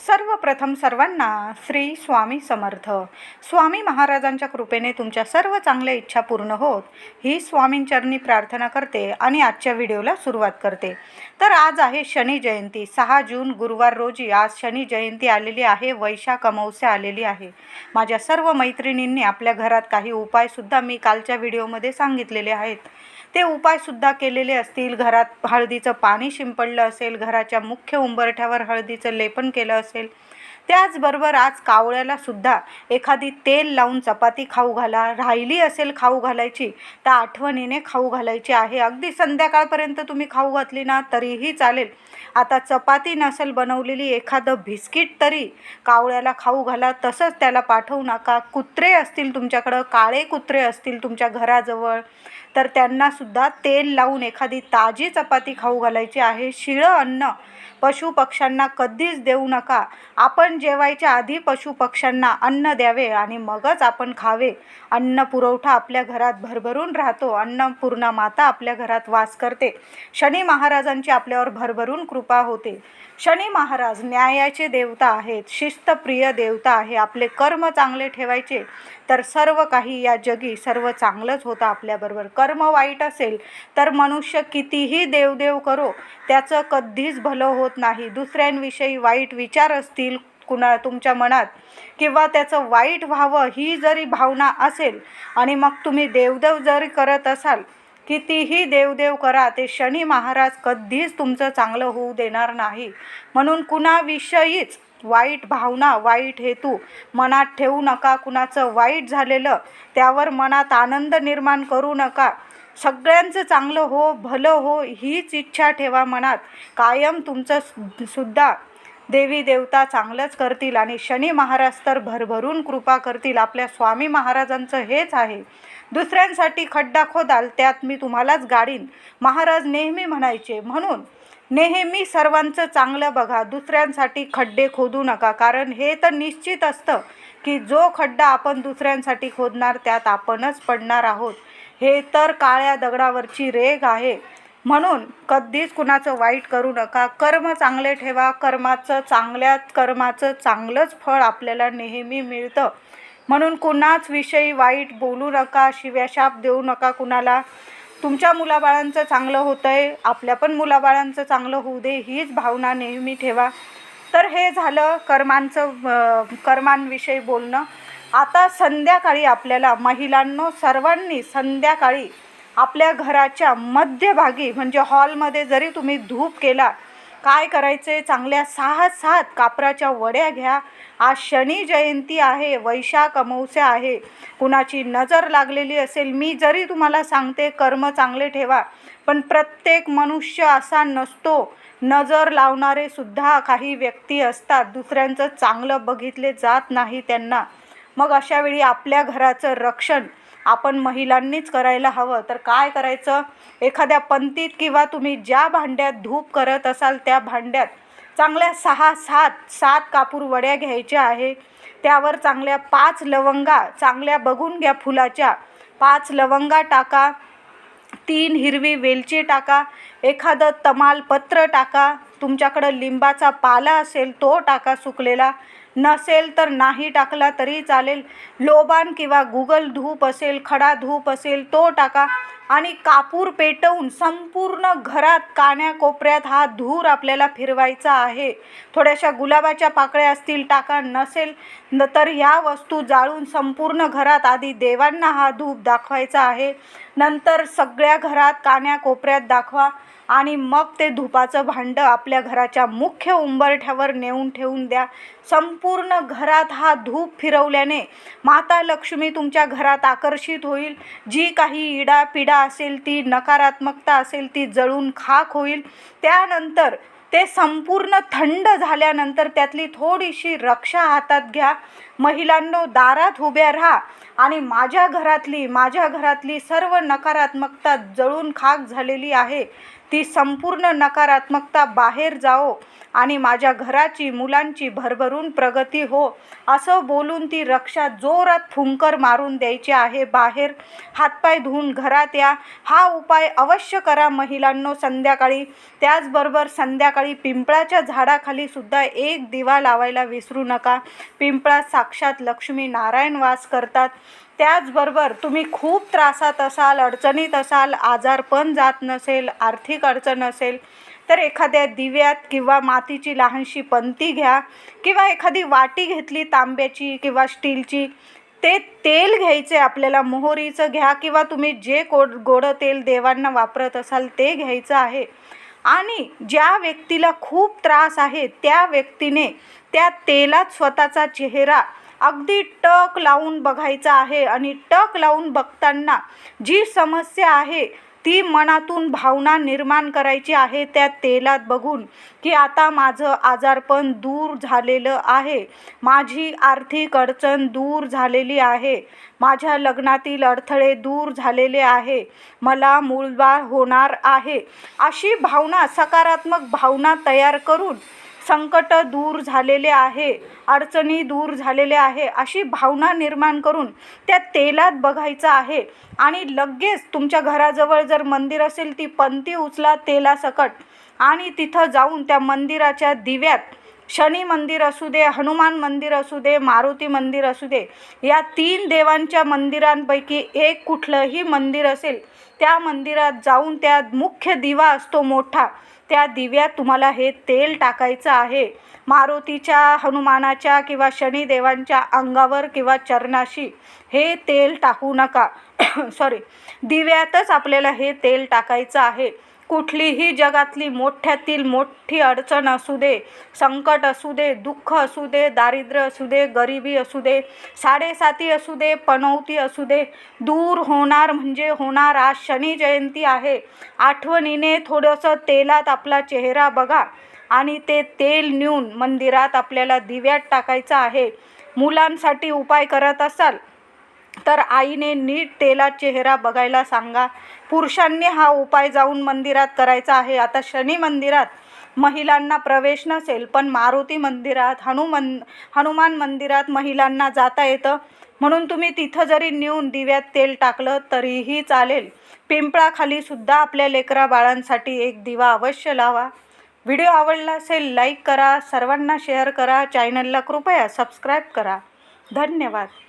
सर्वप्रथम सर्वांना श्री स्वामी समर्थ. स्वामी महाराजांच्या कृपेने तुमच्या सर्व चांगल्या इच्छा पूर्ण होत ही स्वामींचरणी प्रार्थना करते आणि आजच्या व्हिडिओला सुरुवात करते. तर आज आहे शनी जयंती सहा जून गुरुवार रोजी आज शनी जयंती आलेली आहे वैशाख अमावस्या आलेली आहे. माझ्या सर्व मैत्रिणींनी आपल्या घरात काही उपायसुद्धा मी कालच्या व्हिडिओमध्ये सांगितलेले आहेत. ते उपायसुद्धा केलेले असतील. घरात हळदीचं पाणी शिंपडलं असेल घराच्या मुख्य उंबरठ्यावर हळदीचं लेपन केलं असेल. त्याचबरोबर आज कावळ्याला सुद्धा एखादी तेल लावून चपाती खाऊ घाला राहिली असेल खाऊ घालायची तर आठवणीने खाऊ घालायची आहे. अगदी संध्याकाळपर्यंत तुम्ही खाऊ घातली ना तरीही चालेल. आता चपाती नसेल बनवलेली एखादं बिस्किट तरी कावळ्याला खाऊ घाला. तसंच त्याला पाठवू नका. कुत्रे असतील तुमच्याकडं काळे कुत्रे असतील तुमच्या घराजवळ तर त्यांनासुद्धा तेल लावून एखादी ताजी चपाती खाऊ घालायची आहे. शिळं अन्न पशुपक्ष्यांना कधीच देऊ नका. आपण जेवायच्या आधी पशुपक्ष्यांना अन्न द्यावे आणि मगच आपण खावे. अन्न पुरवठा आपल्या घरात भरभरून राहतो. अन्नपूर्णा माता आपल्या घरात वास करते. शनी महाराजांची आपल्यावर भरभरून कृपा होते. शनी महाराज न्यायाचे देवता आहेत. शिस्तप्रिय देवता आहे. आपले कर्म चांगले ठेवायचे. तर सर्व काही या जगी सर्व चांगलंच होतं आपल्याबरोबर. कर्म वाईट असेल तर मनुष्य कितीही देवदेव करो. त्याचं कधीच भलं होत नाही. दुसऱ्यांविषयी वाईट विचार असतील कुणा तुमच्या मनात किंवा त्याचं वाईट व्हावं ही जरी भावना असेल आणि मग तुम्ही देवदेव जरी करत असाल कितीही देवदेव करा ते शनी महाराज कधीच तुमचं चांगलं होऊ देणार नाही. म्हणून कुणाविषयीच वाईट भावना वाईट हेतू मनात ठेवू नका. कुणाचं वाईट झालेलं त्यावर मनात आनंद निर्माण करू नका. सगळ्यांचं चांगलं हो भलं हो हीच इच्छा ठेवा मनात. कायम तुमचं सु- सुद्धा देवी देवता चांगलंच करतील आणि शनी महाराज तर भरभरून कृपा करतील. आपल्या स्वामी महाराजांचं हेच आहे. दुसऱ्यांसाठी खड्डा खोदाल त्यात मी तुम्हालाच गाडीन. महाराज नेहमी म्हणायचे म्हणून नेहमी सर्वांचं चांगलं बघा. दुसऱ्यांसाठी खड्डे खोदू नका. कारण हे तर निश्चित असतं की जो खड्डा आपण दुसऱ्यांसाठी खोदणार त्यात आपणच पडणार आहोत. हे तर काळ्या दगडावरची रेग आहे. म्हणून कधीच कुणाचं वाईट करू नका. कर्म चांगले ठेवा. कर्माचं चांगल्या कर्माचं चांगलंच फळ आपल्याला नेहमी मिळतं. म्हणून कुणाच विषयी वाईट बोलू नका शिव्याशाप देऊ नका कुणाला. तुमच्या मुलाबाळांचं चांगलं होतं आहे आपल्या पण मुलाबाळांचं चांगलं होऊ दे हीच भावना नेहमी ठेवा. तर हे झालं कर्मांचं कर्मांविषयी बोलणं. आता संध्याकाळी आपल्याला महिलांनो सर्वांनी संध्याकाळी आपल्या घराच्या मध्यभागी म्हणजे हॉलमध्ये जरी तुम्ही धूप केला काय करायचे? चांगल्या सहा सात कापराच्या वड्या घ्या. आज शनी जयंती आहे वैशाख अमावस्या आहे. कुणाची नजर लागलेली असेल मी जरी तुम्हाला सांगते कर्म चांगले ठेवा. पण प्रत्येक मनुष्य असा नसतो. नजर लावणारे सुद्धा काही व्यक्ती असतात. दुसऱ्यांचं चांगलं बघितले जात नाही त्यांना. मग अशावेळी आपल्या घराचं रक्षण आपण महिलांनीच करायला हवं. तर काय करायचं? एखाद्या पंतीत किंवा तुम्ही ज्या भांड्यात धूप करत असाल त्या भांड्यात चांगल्या सहा सात सात कापूर वड्या घ्यायच्या आहे. त्यावर चांगल्या पाच लवंगा चांगल्या बघून घ्या फुलाच्या. पाच लवंगा टाका. तीन हिरवी वेलची टाका. एखादं तमालपत्र टाका. तुमच्याकडं लिंबाचा पाला असेल तो टाका सुकलेला. नसेल तर नाही टाकला तरी चालेल. लोबान किंवा गुगल धूप असेल खडा धूप असेल तो टाका. आणि कापूर पेटवून संपूर्ण घरात कान्या कोपऱ्यात हा धूर आपल्याला फिरवायचा आहे. थोड्याशा गुलाबाच्या पाकळ्या असतील टाका नसेल न तर ह्या वस्तू जाळून संपूर्ण घरात आधी देवांना हा धूप दाखवायचा आहे. नंतर सगळ्या घरात कान्या कोपऱ्यात दाखवा आणि मग ते धुपाचं भांडं आपल्या घराच्या मुख्य उंबरठ्यावर नेऊन ठेवून द्या. संपूर्ण घरात हा धूप फिरवल्याने माता लक्ष्मी तुमच्या घरात आकर्षित होईल. जी काही इडा पिडा असेल ती नकारात्मकता असेल ती जळून खाक होईल. त्यानंतर ते संपूर्ण थंड झाल्यानंतर त्यातली थोडीशी रक्षा हातात घ्या. महिलांनो दारात उभ्या राहा आणि माझ्या घरातली माझ्या घरातली सर्व नकारात्मकता जळून खाक झालेली आहे. ती संपूर्ण नकारात्मकता बाहेर जाओ आणि माझ्या घराची मुलांची भरभरून प्रगती हो. असं बोलून ती रक्षा जोरात फुंकर मारून द्यायची आहे. बाहेर हातपाय धुवून घरात या. हा उपाय अवश्य करा महिलांनो. संध्याकाळी त्याचबरोबर संध्याकाळी पिंपळाच्या झाडाखाली सुद्धा एक दिवा लावायला विसरू नका. पिंपळात साक्षात लक्ष्मी नारायण वास करतात. त्याचबरोबर तुम्ही खूप त्रासात असाल अडचणीत असाल आजारपण जात नसेल आर्थिक अडचण असेल तर एखाद्या दिव्यात किंवा मातीची लहानशी पंती घ्या किंवा एखादी वाटी घेतली तांब्याची किंवा स्टीलची ते तेल घ्यायचे आपल्याला मोहरीचं घ्या किंवा तुम्ही जे कोड गोडं तेल देवांना वापरत असाल ते घ्यायचं आहे. आणि ज्या व्यक्तीला खूप त्रास आहे त्या व्यक्तीने त्या तेलात स्वतःचा चेहरा अगदी टक लावून बघायचा आहे. आणि टक लावून बघताना जी समस्या आहे ती मनातून भावना निर्माण करायची आहे त्या तेलात बघून की आता माझं आजारपण दूर झालेलं आहे. माझी आर्थिक अडचण दूर झालेली आहे. माझ्या लग्नातील अडथळे दूर झालेले आहे. मला मूलबाळ होणार आहे. अशी भावना सकारात्मक भावना तयार करून संकट दूर झालेले आहे अडचणी दूर झालेले आहे अशी भावना निर्माण करून त्या तेलात बघायचं आहे. आणि लगेच तुमच्या घराजवळ जर मंदिर असेल ती पंती उचला तेलासकट आणि तिथं जाऊन त्या मंदिराच्या दिव्यात शनी मंदिर असू दे हनुमान मंदिर असू दे मारुती मंदिर असू दे या तीन देवांच्या मंदिरांपैकी एक कुठलंही मंदिर असेल त्या मंदिरात जाऊन त्या मुख्य दिवा असतो मोठा त्या दिव्यात तुम्हाला हे तेल टाकायचं आहे. मारुतीच्या हनुमानाच्या किंवा शनिदेवांच्या अंगावर किंवा चरणाशी हे तेल टाकू नका. सॉरी दिव्यातच आपल्याला हे तेल टाकायचं आहे. कुठलीही जगातली मोठ्यातील मोठी अडचण असू दे संकट असू दे दुःख असू दे दारिद्र्य असू दे गरिबी असू दे साडेसाती असू दे पनौती असू दे दूर होणार म्हणजे होणार. आज शनी जयंती आहे. आठवणीने थोडंसं तेलात आपला चेहरा बघा आणि ते तेल नेऊन मंदिरात आपल्याला दिव्यात टाकायचं आहे. मुलांसाठी उपाय करत असाल तर आईने नीट तेला चेहरा बघायला सांगा पुरुषांनी हा उपाय जाऊन मंदिरात करायचा आहे. आता शनी मंदिरात महिलांना प्रवेश नसेल पण मारुती मंदिरात हनुमन हनुमान मंदिरात महिलांना जाता येतं. म्हणून तुम्ही तिथं जरी नेऊन दिव्यात तेल टाकलं तरीही चालेल. पिंपळाखाली सुद्धा आपल्या लेकरा बाळांसाठी एक दिवा अवश्य लावा. व्हिडिओ आवडला असेल लाईक करा. सर्वांना शेअर करा. चॅनलला कृपया सबस्क्राईब करा. धन्यवाद.